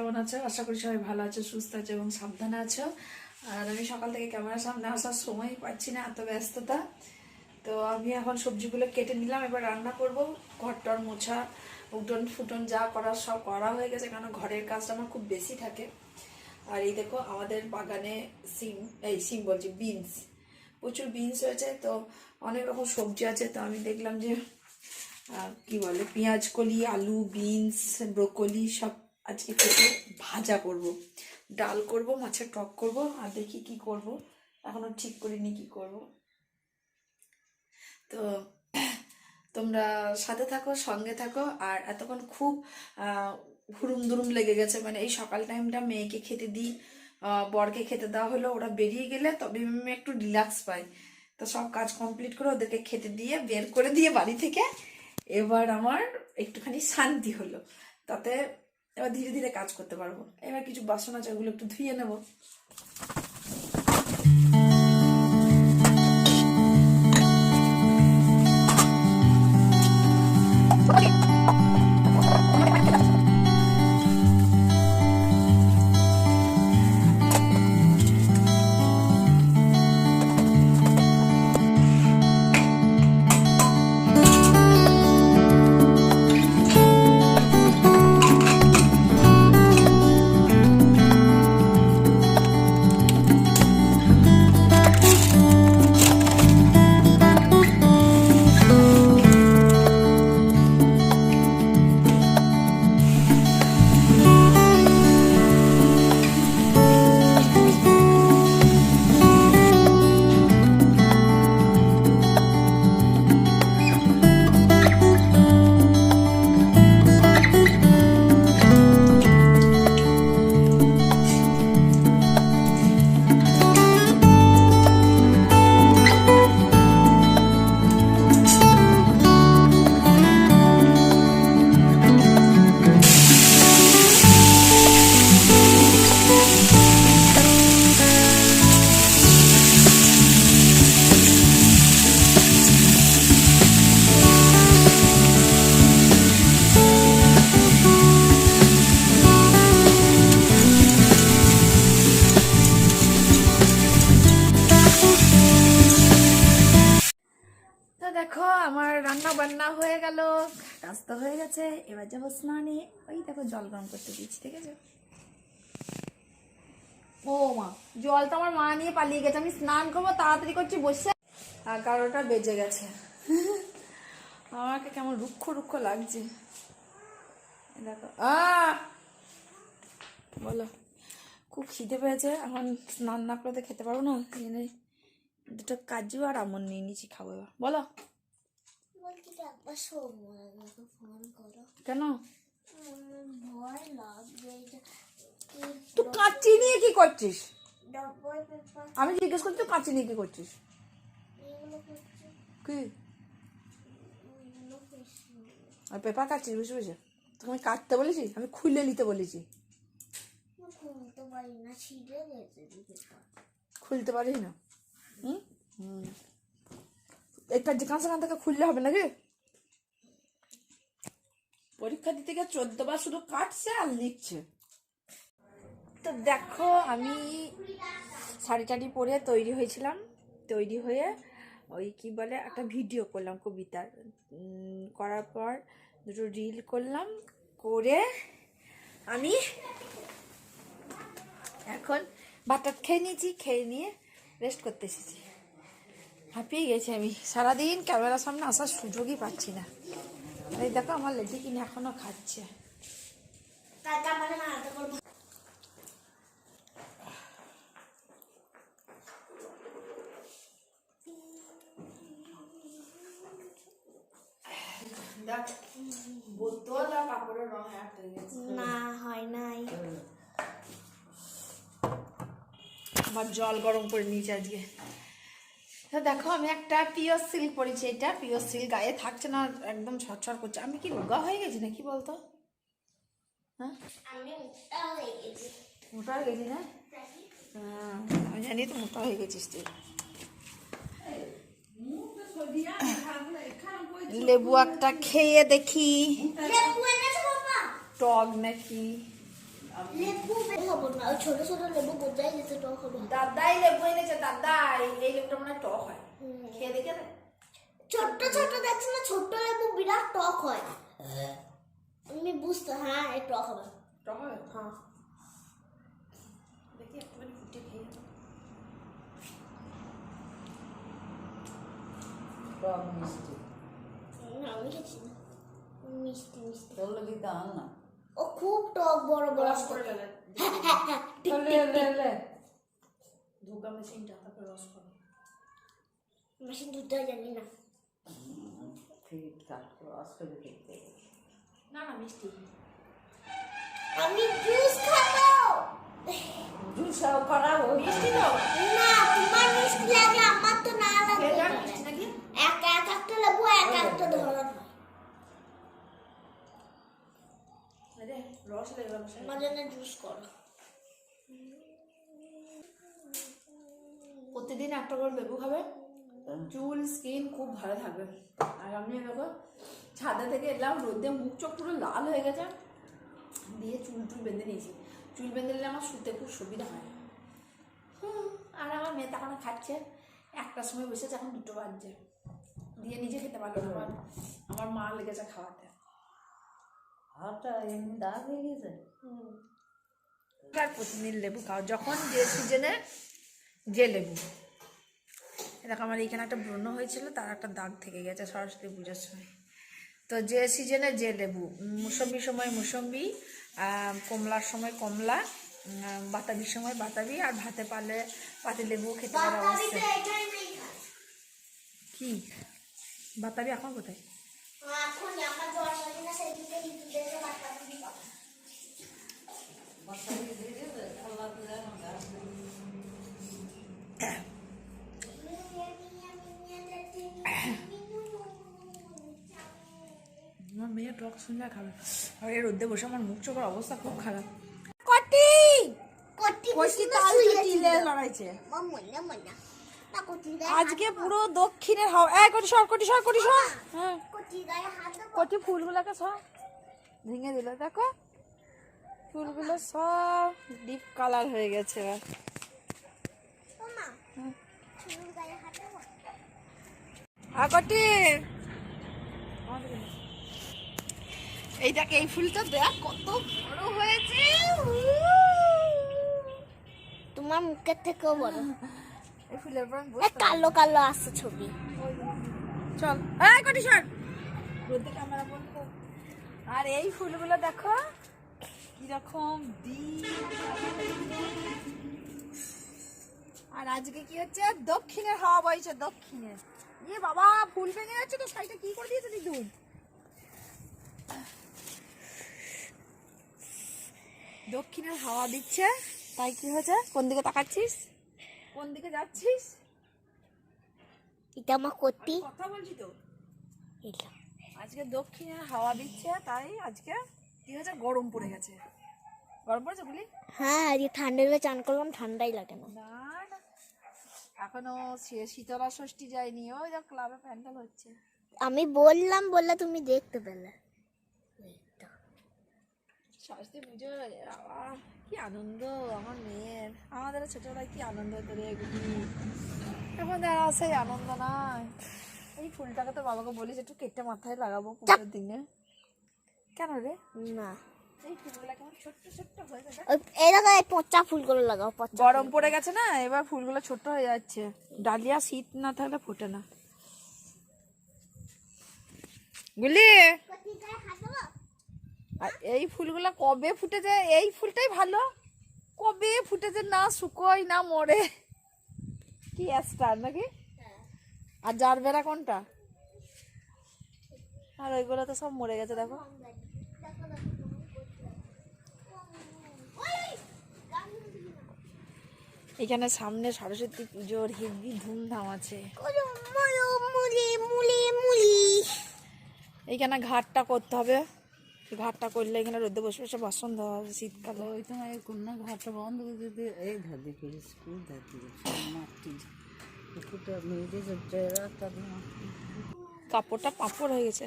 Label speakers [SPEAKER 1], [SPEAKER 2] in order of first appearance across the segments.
[SPEAKER 1] কেমন আছো? আশা করি সবাই ভালো আছো, সুস্থ আছো এবং সাবধানে আছো। আর আমি সকাল থেকে ক্যামেরার সামনে আসার সময় পাচ্ছি না এত ব্যস্ততা। তো আমি এখন সবজিগুলো কেটে নিলাম, এবার রান্না করব। ঘরটর মোছা, উঠোন, ফুটন যা করার সব করা হয়ে গেছে কারণ ঘরের কাজটা আমার খুব বেশি থাকে। আর এই দেখো, আমাদের বাগানে সিম, এই সিম বলছি, বিনস। প্রচুর বিনস হয়েছে, তো অনেক রকম সবজি আছে। তো আমি দেখলাম যে কি বলে, পেঁয়াজ কলি, আলু, বিনস, ব্রোকলি সব আজকে কেটে ভাজা করব? ডাল করব, মাছের টক করব, আর দেখি কি করব। এখনও ঠিক করিনি কি করব। তো তোমরা সাথে থাকো, সঙ্গে থাকো, আর এতক্ষণ খুব হুরুম দুরুম লেগে গেছে। মানে এই সকাল টাইমটা মেয়েকে খেতে দিই বরকে খেতে দেওয়া হলো। ওরা বেরিয়ে গেলে তবে আমি একটু রিল্যাক্স পাই। তো সব কাজ কমপ্লিট করে ওদেরকে খেতে দিয়ে বের করে দিয়ে বাড়ি থেকে এবার আমার একটুখানি শান্তি হলো। তাতে এবার ধীরে ধীরে কাজ করতে পারব। এবার কিছু বাসন আছে ওগুলো একটু ধুয়ে নেব। জল গরম করতে দিচ্ছি ঠিক আছে? ও মা জল তো আমার মা নিয়ে পালিয়ে গেছে। আমি স্নান করব তাড়াতাড়ি করছি বসে। এগারোটা বেজে গেছে। আমাকে কেমন রুক্ষ রুক্ষ লাগছে। দেখো। আ! বলো খুব খিদে পেয়েছে। এখন স্নান না করতে খেতে পারব না। এই দুটো কাজু আর আমন নিয়ে নিয়েছি খাব এবার। বলো।
[SPEAKER 2] করো।
[SPEAKER 1] কেন? তুই কাঁচি নিয়ে কি করছিস? আমি জিজ্ঞেস করছি, তুই কাঁচি নিয়ে কি করছিস? কি? আমি পেপার কাটছিস বুঝে বুঝে তোকে আমি কাটতে বলেছি, আমি খুলে নিতে বলেছি।
[SPEAKER 2] খুলতে
[SPEAKER 1] পারিস না। হুম? হুম। এটা যেখান সেখান থেকে খুললে হবে নাকি? পরীক্ষা দিতে গিয়ে চোদ্দ বার শুধু কাটছে আর লিখছে। তো দেখো, আমি শাড়ি টাড়ি পরে তৈরি হয়েছিলাম। তৈরি হয়ে ওই কি বলে, একটা ভিডিও করলাম কবিতার। করার পর দুটো রিল করলাম, করে আমি এখন ভাতটা খেয়ে নিয়েছি, খেয়ে নিয়ে রেস্ট করতে এসেছি। হাঁপিয়ে গেছি আমি। সারাদিন ক্যামেরার সামনে আসার সুযোগই পাচ্ছি না। এই দেখো আমার লেডি কিনে এখনও খাচ্ছে। বোতল আর কাপড়ের রং
[SPEAKER 2] না হয় নাই।
[SPEAKER 1] আমার জল গরম করে নিয়েছি আজকে। তো দেখো আমি একটা পিওর সিল্ক পরেছি এটা পিওর সিল্ক গায়ে থাকছে না একদম ছটছট করছে। আমি কি রোগা হয়ে গেছি নাকি বলতো? হ্যাঁ?
[SPEAKER 2] মোটা হয়ে গেছি।
[SPEAKER 1] মোটা হয়ে না হ্যাঁ? আমি জানি তো মোটা হয়ে গেছিস তুই। লেবু একটা খেয়ে দেখি। টক নাকি?
[SPEAKER 2] লেবু খাব না ওই ছোট ছোট লেবু বোঝাই যেতে টক হবে।
[SPEAKER 1] দাদাই লেবু এনেছে দাদাই। এই লেবুটা মনে হয় টক হয়। খেয়ে দেখে রে
[SPEAKER 2] ছোট্ট ছোট দেখছি না ছোট্ট লেবু বিরাট টক হয়। আমি বুঝতে হ্যাঁ এই টক হবে।
[SPEAKER 1] টক হবে?
[SPEAKER 2] হ্যাঁ।
[SPEAKER 1] দেখি একটুখানি ফুটে খেয়ে
[SPEAKER 3] টক মিষ্টি।
[SPEAKER 2] না আমি খেয়েছি মিষ্টি মিষ্টি।
[SPEAKER 3] তোর দাম না।
[SPEAKER 2] ও খুব টক বড় বড়।
[SPEAKER 1] রস করে ফেলে
[SPEAKER 3] লে লে। লে
[SPEAKER 1] ধোকা মেশিনটা তারপরে রস করে।
[SPEAKER 2] মেশিন দুধটা জানি না।
[SPEAKER 3] কাট রস করে খেতে
[SPEAKER 1] না না মিষ্টি।
[SPEAKER 2] আমি জুস খাব।
[SPEAKER 3] জুসাও করাবো
[SPEAKER 1] মিষ্টি তো।
[SPEAKER 2] না তোমার মিষ্টি লাগে আমার তো না লাগে। এক এক একটা লেবু এক একটা ধরন হয়
[SPEAKER 1] আরে রস লেগে গেল
[SPEAKER 2] আমার জন্য জুস করো।
[SPEAKER 1] প্রতিদিন একটা করে লেবু খাবে। চুল স্কিন খুব ভালো থাকবে। আর আমি দেখো ছাদে থেকে এলাম রোদে মুখ চোখ পুরো লাল হয়ে গেছে। দিয়ে চুল টুল বেঁধে নিয়েছি। চুল বেঁধে নিলে আমার শুতে খুব সুবিধা হয়। হুম, আর আমার মেয়ে তখন খাচ্ছে। একটার সময় বসেছে এখন দুটো বাজছে। দিয়ে নিজে খেতে পারল না। আমার মা লেগেছে খাওয়াতে।
[SPEAKER 3] হাতটা এমনি দাগ হয়ে গেছে?
[SPEAKER 1] আর প্রতিদিন লেবু খাও যখন যে সিজনে যে লেবু। এরকম আমার এখানে একটা ব্রণ হয়েছিল তার একটা দাগ থেকে গেছে সরস্বতী পুজোর সময়। তো যে সিজনে যে লেবু মুসম্বির সময় মুসম্বি কমলার সময় কমলা বাতাবির সময় বাতাবি আর ভাতে পারলে পাতি লেবু খেতে পারে
[SPEAKER 2] খায়।
[SPEAKER 1] কি? বাতাবি এখন কোথায়?
[SPEAKER 2] আমার
[SPEAKER 1] মেয়ে টক শুনলে খাবে আর এই রোদ্দে বসে আমার মুখ চোখের অবস্থা খুব খারাপ। কটি?
[SPEAKER 2] কটি
[SPEAKER 1] কটি তাল
[SPEAKER 2] শুয়েছিল।
[SPEAKER 1] লড়াইছে। আজকে পুরো দক্ষিণের হাওয়া। এই কটি সর কটি সর কটি সর। হ্যাঁ।
[SPEAKER 2] কটি
[SPEAKER 1] ফুলগুলোকে সব ভেঙে দিল দেখো। ফুলগুলো সব ডিপ কালার হয়ে গেছে এবার।
[SPEAKER 2] ও মা, চুল গায়ে হাত দেবো।
[SPEAKER 1] আর কটি এইটাকে এই ফুলটা দেখ কত বড় হয়েছে।
[SPEAKER 2] তোমার মুখের থেকেও বড়।
[SPEAKER 1] এই ফুলের
[SPEAKER 2] কালো কালো আসছে ছবি।
[SPEAKER 1] চল। এই কটি সর রোদে ক্যামেরা বন্ধ আর এই ফুলগুলো দেখো কীরকম আর আজকে কি হচ্ছে? দক্ষিণের হাওয়া বইছে দক্ষিণে ইয়ে বাবা ফুল ভেঙে যাচ্ছে তো সাইডে কি করে দিয়েছে দিদুন দক্ষিণের হাওয়া দিচ্ছে তাই কি হয়েছে? কোন দিকে তাকাচ্ছিস? কোন দিকে যাচ্ছিস?
[SPEAKER 2] এটা আমার কটি
[SPEAKER 1] কথা বলছি তো।
[SPEAKER 2] এটা।
[SPEAKER 1] আজকে দক্ষিণে হাওয়া দিচ্ছে তাই আজকে কি হয়েছে? গরম পড়ে গেছে। গরম পড়েছে বুঝলি
[SPEAKER 2] হ্যাঁ আজকে ঠান্ডা হলে চান করলাম ঠান্ডাই লাগে না।
[SPEAKER 1] না এখনও শীতলা ষষ্ঠী যায়নি ওই যা ক্লাবে প্যান্ডেল হচ্ছে।
[SPEAKER 2] আমি বললাম বললে তুমি দেখতে পেলে।
[SPEAKER 1] সরস্বতী পুজো বাবা কি আনন্দ আমার মেয়ের। আমাদের ছোটবেলায় কি আনন্দ হতো রে এখন আর সেই আনন্দ নাই। এই ফুলটাকে তো বাবাকে বলিস একটু কেটে মাথায় লাগাবো পুজোর দিনে। কেন রে?
[SPEAKER 2] না।
[SPEAKER 1] ফুলগুলা
[SPEAKER 2] লাগাও
[SPEAKER 1] গরম পড়ে গেছে না এবার ফুলগুলো ছোট হয়ে যাচ্ছে। ডালিয়া শীত না থাকলে ফোটে না। বুঝলি আর এই ফুলগুলো কবে ফুটেছে? এই ফুলটাই ভালো। কবে ফুটেছে না শুকোয় না মরে। কি অ্যাস্টার নাকি? আর জারবেরা কোনটা? আর ওইগুলো তো সব মরে গেছে দেখো। এখানে সামনে সরস্বতী পুজোর হেভি ধুমধাম আছে। এইখানে ঘাটটা করতে হবে। ঘাটটা করলে এখানে রোদে বসে বসে বাসন ধোয়া হবে শীতকালে।
[SPEAKER 3] ওই তো এই ঘাটটা বন্ধ করে দিতে এই ধার দিয়ে মাটি
[SPEAKER 1] কাপড়টা পাঁপড় হয়ে গেছে।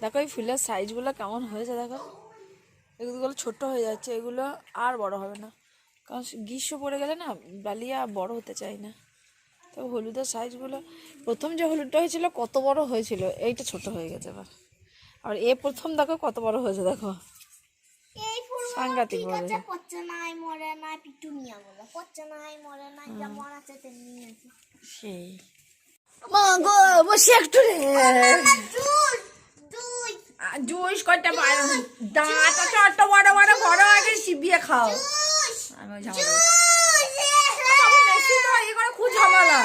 [SPEAKER 1] দেখো এই ফুলের সাইজগুলো কেমন হয়েছে দেখো। এগুলো ছোট হয়ে যাচ্ছে এগুলো আর বড় হবে না। কারণ গ্রীষ্ম পড়ে গেলে না ডালিয়া বড় হতে চায় না। তবে হলুদের সাইজগুলো প্রথম যে হলুদটা হয়েছিল কত বড় হয়েছিল এইটা ছোট হয়ে গেছে এবার। আর এ প্রথম দেখো কত বড় হয়েছে দেখো। সাংঘাতিক
[SPEAKER 2] ঠিক
[SPEAKER 1] বড়।
[SPEAKER 2] পচে নাই মরে নাই পিটুনিয়া বলে। পচে নাই মরে নাই যেমন আছে তেমনি আছে।
[SPEAKER 1] সেই। মা গো বসে একটু রে।
[SPEAKER 2] দুই দুই
[SPEAKER 1] জুস কয়টা বাইরে দাঁত আছে অত বড় বড় বড় আগে চিবিয়ে খাও। আমি ঝামেলা ইয়ে করে খুব ঝামেলা।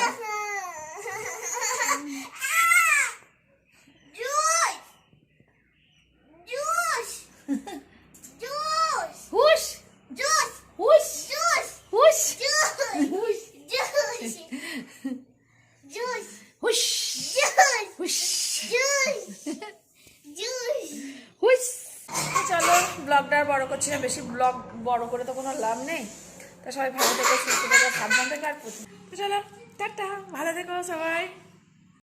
[SPEAKER 1] করছি না, বেশি ব্লগ বড় করে তো কোনো লাভ নেই। তা সবাই ভালো থেকো, সুস্থ থেকো, সাবধান থেকো আর তো চলো, টাটা, ভালো থেকো সবাই।